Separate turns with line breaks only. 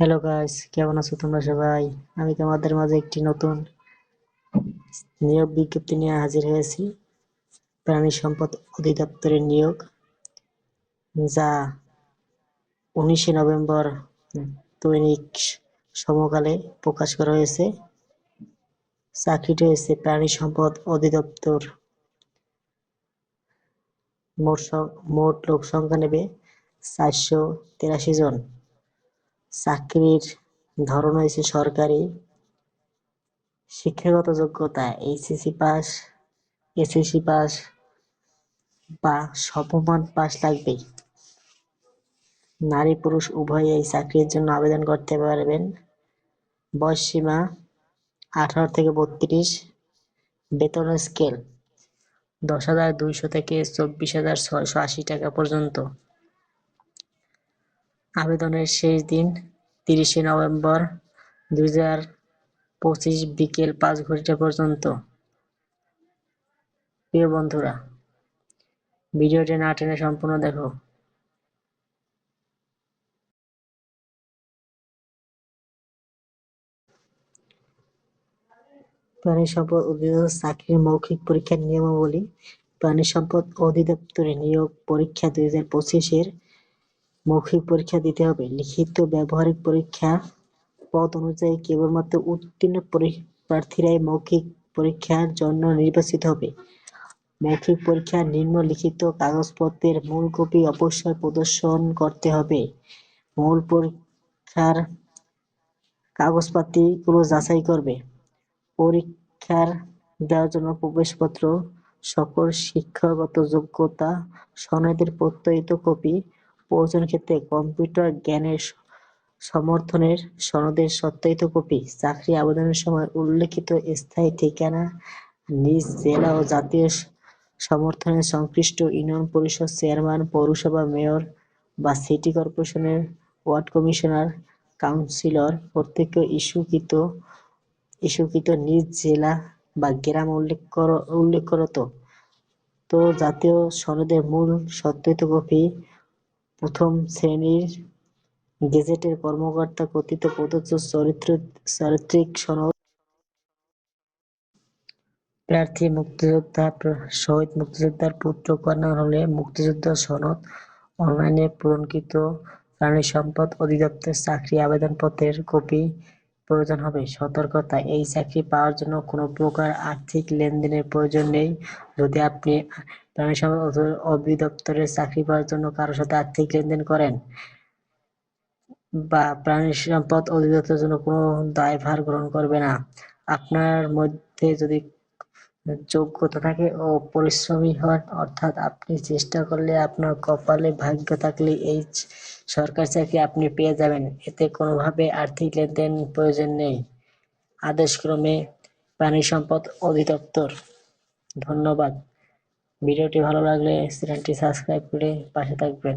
Hello guys কেমন আছো তোমরা সবাই? আমি তোমাদের মাঝে একটি নতুন নিয়োগ বিজ্ঞপ্তি নিয়ে হাজির হয়েছি। প্রাণী সম্পদ অধিদপ্তরের নিয়োগ, যা উনিশে নভেম্বর দৈনিক সমকালে প্রকাশ করা হয়েছে। চাকরিটি হয়েছে প্রাণী সম্পদ অধিদপ্তর। মোট মোট লোক সংখ্যা নেবে চারশো তেরাশি জন। চাকরির ধরন হয়েছে সরকারি। শিক্ষাগত যোগ্যতা এইচএসসি পাস এসএসসি পাস বা সমমান পাস লাগবে নারী পুরুষ উভয়ই এই চাকরির জন্য আবেদন করতে পারবেন। বয়স সীমা আঠারো থেকে বত্রিশ। বেতন স্কেল দশ হাজার দুইশো থেকে চব্বিশ হাজার ছয়শো আশি টাকা পর্যন্ত। আবেদনের শেষ দিন, তিরিশে নভেম্বর, দুই হাজার পঁচিশ বিকেল পাঁচ ঘটিকা পর্যন্ত। প্রিয় বন্ধুরা, ভিডিওটি না টেনে সম্পূর্ণ দেখো। প্রাণী সম্পদ অধিদপ্তর চাকরির মৌখিক পরীক্ষার নিয়মাবলী, প্রাণী সম্পদ অধিদপ্তরে নিয়োগ পরীক্ষা দুই হাজার পঁচিশের মৌখিক পরীক্ষা দিতে হবে। লিখিত ব্যবহারিক পরীক্ষা পদ অনুযায়ী কেবলমাত্র উত্তীর্ণ পরি- প্রার্থীরাই মৌখিক পরীক্ষার জন্য নির্বাচিত হবে। মৌখিক পরীক্ষা নিম্নলিখিত কাগজপত্রের মূল কপি অবশ্যই প্রদর্শন করতে হবে। মূল পরীক্ষার কাগজপাতিগুলো যাচাই করবে। পরীক্ষার দেওয়ার জন্য প্রবেশপত্র, সকল শিক্ষাগত যোগ্যতা, সনদের প্রত্যয়িত কপি প্রয়োজন ক্ষেত্রে কম্পিউটার জ্ঞানের সমর্থনের সনদের সত্যায়িত কপি, চাকরি আবেদনের সময় উল্লেখিত স্থায়ী ঠিকানা, নিজ জেলা ও জাতীয় স- সমর্থনের সংশ্লিষ্ট ইউনিয়ন পরিষদ চেয়ারম্যান, পৌরসভা মেয়র বা সিটি কর্পোরেশনের ওয়ার্ড কমিশনার, কাউন্সিলর কর্তৃক ইস্যুকৃত ইস্যুকৃত নিজ জেলা বা গ্রাম উল্লেখ কর উল্লেখ করত। তো জাতীয় সনদের মূল সত্যায়িত কপি প্রথম শ্রেণির গেজেটের কর্মকর্তা কথিত প্রদত্ত চরিত্র, চারিত্রিক সনদ প্রার্থী, মুক্তিযোদ্ধা, শহীদ মুক্তিযোদ্ধার পুত্র কন্যা হলে মুক্তিযোদ্ধা সনদ, অনলাইনে পূরণকৃত প্রাণী সম্পদ অধিদপ্তর চাকরি আবেদনপত্রের কপি প্রয়োজন হবে। সতর্কতা, এই চাকরি পাওয়ার জন্য কোনো প্রকার আর্থিক লেনদেনের প্রয়োজন নেই। যদি আপনি প্রাণী অধিদপ্তরের চাকরি পাওয়ার জন্য কারোর সাথে আর্থিক লেনদেন করেন বা প্রাণী সম্পদ অধিদপ্তরের জন্য কোনো দায়ভার গ্রহণ করবে না, আপনার মধ্যে যদি যোগ্যতা থাকে ও পরিশ্রমী হন, অর্থাৎ আপনি চেষ্টা করলে আপনার কপালে ভাগ্য থাকলে এই সরকারি চাকরি আপনি পেয়ে যাবেন। এতে কোনোভাবে আর্থিক লেনদেন প্রয়োজন নেই। আদেশক্রমে পানি সম্পদ অধিদপ্তর। ধন্যবাদ। ভিডিওটি ভালো লাগলে চ্যানেলটি সাবস্ক্রাইব করে পাশে থাকবেন।